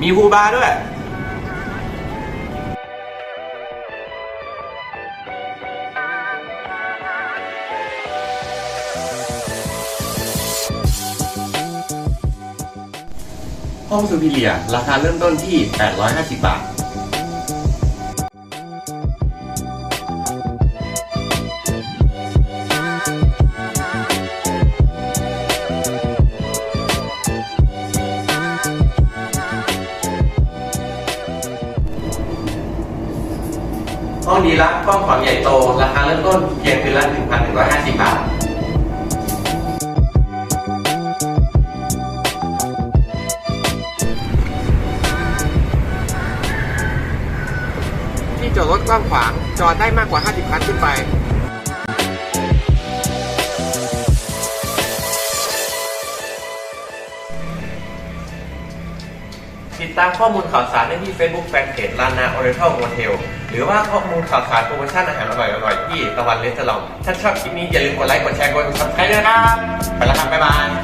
มีพูบาร์ด้วยห้องซูพิเลีย ราคาเริ่มต้นที่ 850 บาท ห้องดีลักกว้างขวามใหญ่โต ราคาเริ่มต้นเพียงคืนละ 1,150 บาทที่จอดรถกว้างขวางจอดได้มากกว่า 50 คันขึ้นไป ติดตามข้อมูลข่าวสารได้ที่ Facebook แฟนเพจลานาออริเทลโมเทลหรือว่าข้อมูลข่าวสารโปรโมชั่นอาหารอร่อยๆที่ตะวันเลสเตอรองถ้าชอบคลิปนี้อย่าลืมกดไลค์กดแชร์กดติด้วยนะครับไปแล้วครับบ๊ายบาย